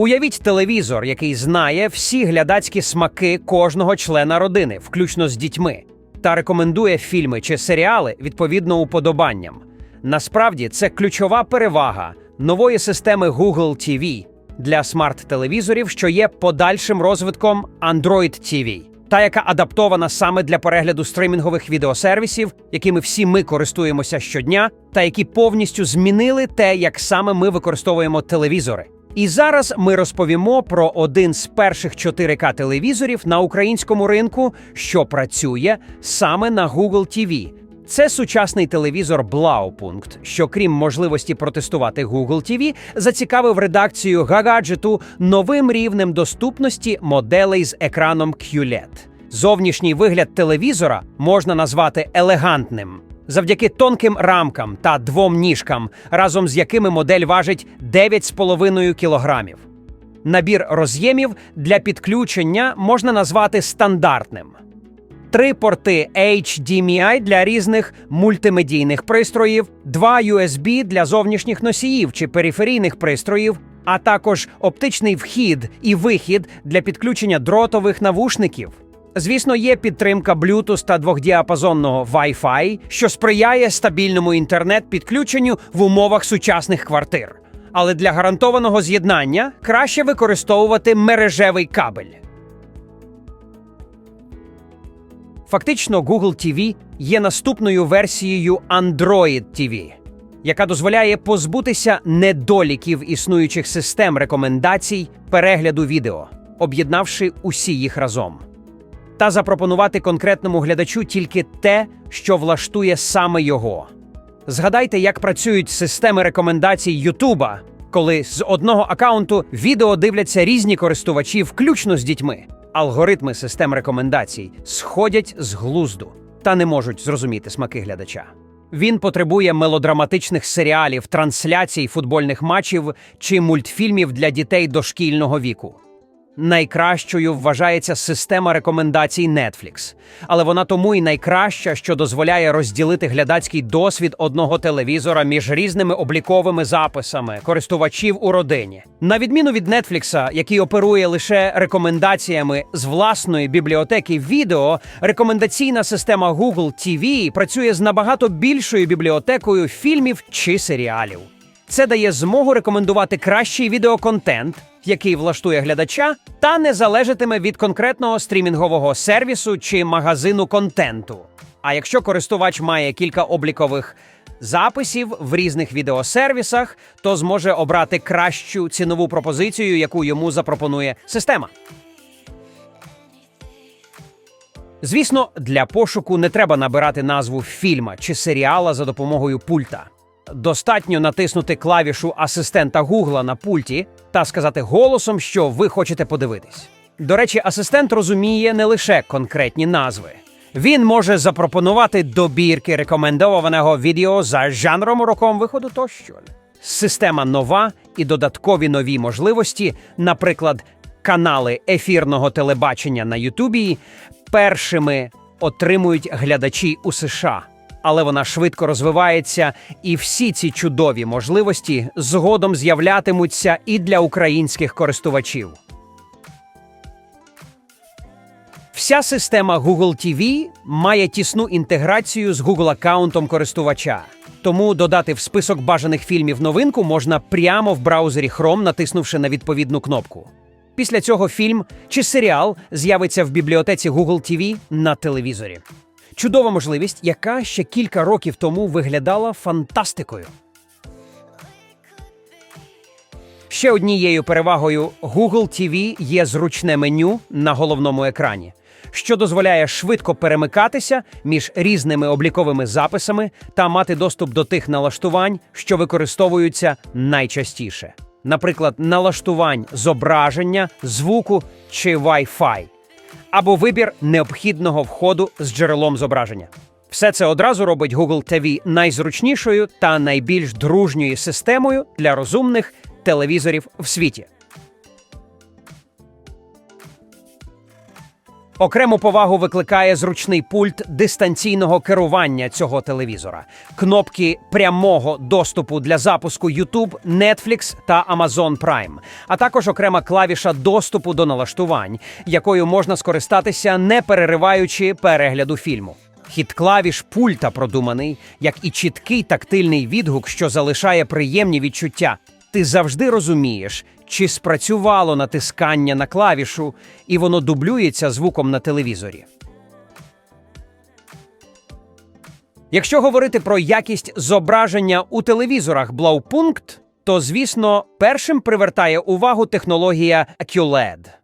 Уявіть телевізор, який знає всі глядацькі смаки кожного члена родини, включно з дітьми, та рекомендує фільми чи серіали відповідно уподобанням. Насправді це ключова перевага нової системи Google TV для смарт-телевізорів, що є подальшим розвитком Android TV, та яка адаптована саме для перегляду стримінгових відеосервісів, якими всі ми користуємося щодня, та які повністю змінили те, як саме ми використовуємо телевізори. І зараз ми розповімо про один з перших 4К телевізорів на українському ринку, що працює саме на Google TV. Це сучасний телевізор Blaupunkt, що крім можливості протестувати Google TV, зацікавив редакцію Гагаджету новим рівнем доступності моделей з екраном QLED. Зовнішній вигляд телевізора можна назвати елегантним. Завдяки тонким рамкам та двом ніжкам, разом з якими модель важить 9,5 кілограмів. Набір роз'ємів для підключення можна назвати стандартним. Три порти HDMI для різних мультимедійних пристроїв, два USB для зовнішніх носіїв чи периферійних пристроїв, а також оптичний вхід і вихід для підключення дротових навушників. Звісно, є підтримка Bluetooth та двохдіапазонного Wi-Fi, що сприяє стабільному інтернет-підключенню в умовах сучасних квартир. Але для гарантованого з'єднання краще використовувати мережевий кабель. Фактично, Google TV є наступною версією Android TV, яка дозволяє позбутися недоліків існуючих систем рекомендацій перегляду відео, об'єднавши усі їх разом, та запропонувати конкретному глядачу тільки те, що влаштує саме його. Згадайте, як працюють системи рекомендацій Ютуба, коли з одного акаунту відео дивляться різні користувачі, включно з дітьми. Алгоритми систем рекомендацій сходять з глузду та не можуть зрозуміти смаки глядача. Він потребує мелодраматичних серіалів, трансляцій футбольних матчів чи мультфільмів для дітей дошкільного віку. Найкращою вважається система рекомендацій Netflix, але вона тому і найкраща, що дозволяє розділити глядацький досвід одного телевізора між різними обліковими записами користувачів у родині. На відміну від Netflix, який оперує лише рекомендаціями з власної бібліотеки відео, рекомендаційна система Google TV працює з набагато більшою бібліотекою фільмів чи серіалів. Це дає змогу рекомендувати кращий відеоконтент, який влаштує глядача, та не залежатиме від конкретного стрімінгового сервісу чи магазину контенту. А якщо користувач має кілька облікових записів в різних відеосервісах, то зможе обрати кращу цінову пропозицію, яку йому запропонує система. Звісно, для пошуку не треба набирати назву фільма чи серіала за допомогою пульта. Достатньо натиснути клавішу асистента Гугла на пульті та сказати голосом, що ви хочете подивитись. До речі, асистент розуміє не лише конкретні назви. Він може запропонувати добірки рекомендованого відео за жанром роком виходу тощо. Система нова і додаткові нові можливості, наприклад, канали ефірного телебачення на Ютубі, першими отримують глядачі у США. Але вона швидко розвивається, і всі ці чудові можливості згодом з'являтимуться і для українських користувачів. Вся система Google TV має тісну інтеграцію з Google аккаунтом користувача. Тому додати в список бажаних фільмів новинку можна прямо в браузері Chrome, натиснувши на відповідну кнопку. Після цього фільм чи серіал з'явиться в бібліотеці Google TV на телевізорі. Чудова можливість, яка ще кілька років тому виглядала фантастикою. Ще однією перевагою Google TV є зручне меню на головному екрані, що дозволяє швидко перемикатися між різними обліковими записами та мати доступ до тих налаштувань, що використовуються найчастіше, наприклад, налаштувань зображення, звуку чи Wi-Fi або вибір необхідного входу з джерелом зображення. Все це одразу робить Google TV найзручнішою та найбільш дружньою системою для розумних телевізорів в світі. Окрему повагу викликає зручний пульт дистанційного керування цього телевізора, кнопки прямого доступу для запуску YouTube, Netflix та Amazon Prime, а також окрема клавіша доступу до налаштувань, якою можна скористатися, не перериваючи перегляду фільму. Хід клавіш пульта продуманий, як і чіткий тактильний відгук, що залишає приємні відчуття. Ти завжди розумієш, чи спрацювало натискання на клавішу, і воно дублюється звуком на телевізорі. Якщо говорити про якість зображення у телевізорах Blaupunkt, то, звісно, першим привертає увагу технологія QLED.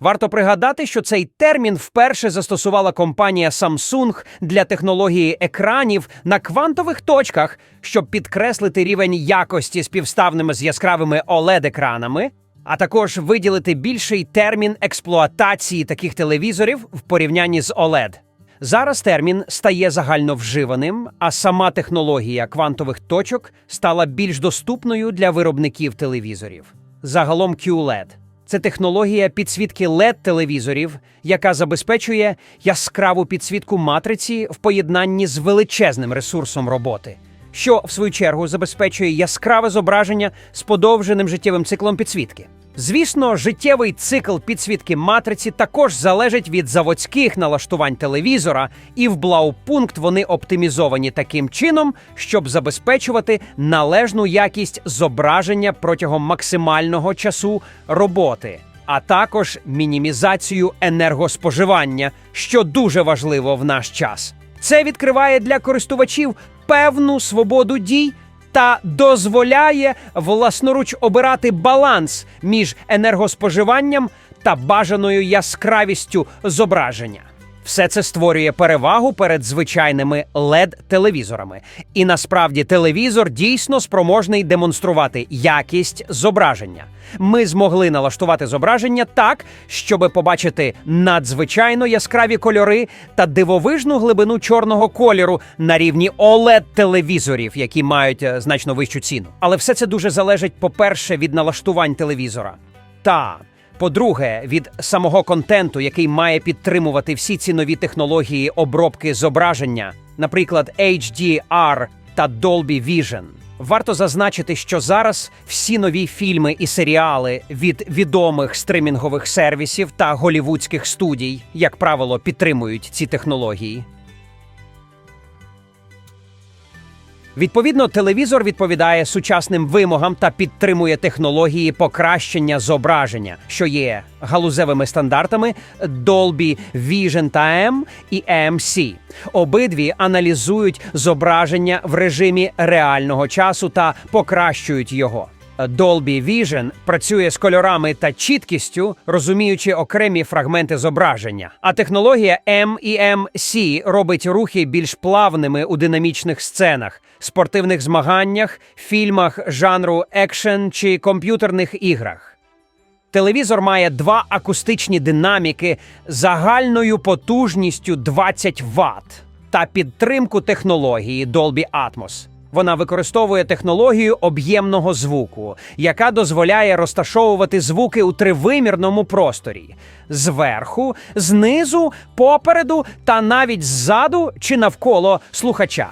Варто пригадати, що цей термін вперше застосувала компанія Samsung для технології екранів на квантових точках, щоб підкреслити рівень якості співставними з яскравими OLED-екранами, а також виділити більший термін експлуатації таких телевізорів в порівнянні з OLED. Зараз термін стає загальновживаним, а сама технологія квантових точок стала більш доступною для виробників телевізорів. Загалом QLED – це технологія підсвітки LED-телевізорів, яка забезпечує яскраву підсвітку матриці в поєднанні з величезним ресурсом роботи, що в свою чергу забезпечує яскраве зображення з подовженим життєвим циклом підсвітки. Звісно, життєвий цикл підсвітки матриці також залежить від заводських налаштувань телевізора, і в Blaupunkt вони оптимізовані таким чином, щоб забезпечувати належну якість зображення протягом максимального часу роботи, а також мінімізацію енергоспоживання, що дуже важливо в наш час. Це відкриває для користувачів певну свободу дій та дозволяє власноруч обирати баланс між енергоспоживанням та бажаною яскравістю зображення. Все це створює перевагу перед звичайними LED-телевізорами. І насправді телевізор дійсно спроможний демонструвати якість зображення. Ми змогли налаштувати зображення так, щоб побачити надзвичайно яскраві кольори та дивовижну глибину чорного кольору на рівні OLED-телевізорів, які мають е, значно вищу ціну. Але все це дуже залежить, по-перше, від налаштувань телевізора. Та по-друге, від самого контенту, який має підтримувати всі ці нові технології обробки зображення, наприклад, HDR та Dolby Vision. Варто зазначити, що зараз всі нові фільми і серіали від відомих стримінгових сервісів та голівудських студій, як правило, підтримують ці технології. Відповідно, телевізор відповідає сучасним вимогам та підтримує технології покращення зображення, що є галузевими стандартами Dolby Vision та і AMC. Обидві аналізують зображення в режимі реального часу та покращують його. Dolby Vision працює з кольорами та чіткістю, розуміючи окремі фрагменти зображення. А технологія MEMC робить рухи більш плавними у динамічних сценах, спортивних змаганнях, фільмах жанру екшен чи комп'ютерних іграх. Телевізор має два акустичні динаміки загальною потужністю 20 Вт та підтримку технології Dolby Atmos. Вона використовує технологію об'ємного звуку, яка дозволяє розташовувати звуки у тривимірному просторі зверху, знизу, попереду та навіть ззаду чи навколо слухача.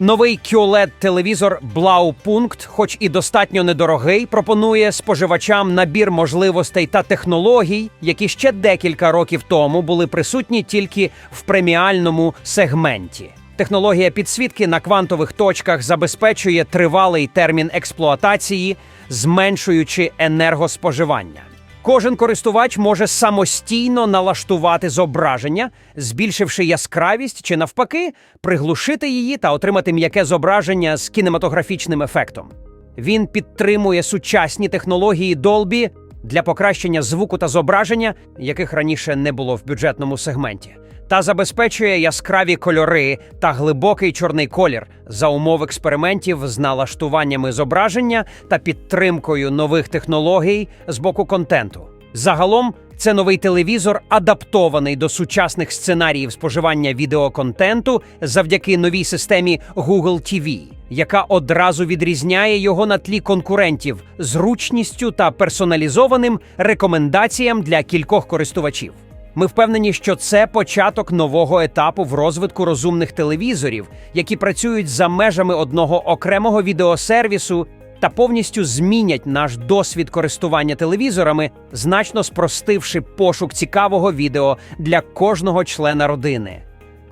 Новий qled телевізор Blaupunkt, хоч і достатньо недорогий, пропонує споживачам набір можливостей та технологій, які ще декілька років тому були присутні тільки в преміальному сегменті. Технологія підсвітки на квантових точках забезпечує тривалий термін експлуатації, зменшуючи енергоспоживання. Кожен користувач може самостійно налаштувати зображення, збільшивши яскравість чи навпаки, приглушити її та отримати м'яке зображення з кінематографічним ефектом. Він підтримує сучасні технології Dolby для покращення звуку та зображення, яких раніше не було в бюджетному сегменті, та забезпечує яскраві кольори та глибокий чорний колір за умов експериментів з налаштуваннями зображення та підтримкою нових технологій з боку контенту. Загалом, це новий телевізор, адаптований до сучасних сценаріїв споживання відеоконтенту завдяки новій системі Google TV, яка одразу відрізняє його на тлі конкурентів зручністю та персоналізованим рекомендаціям для кількох користувачів. Ми впевнені, що це початок нового етапу в розвитку розумних телевізорів, які працюють за межами одного окремого відеосервісу та повністю змінять наш досвід користування телевізорами, значно спростивши пошук цікавого відео для кожного члена родини.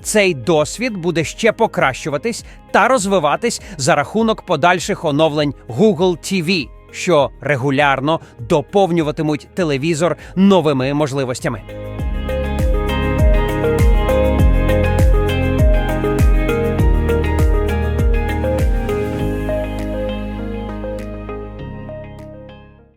Цей досвід буде ще покращуватись та розвиватись за рахунок подальших оновлень Google TV, що регулярно доповнюватимуть телевізор новими можливостями.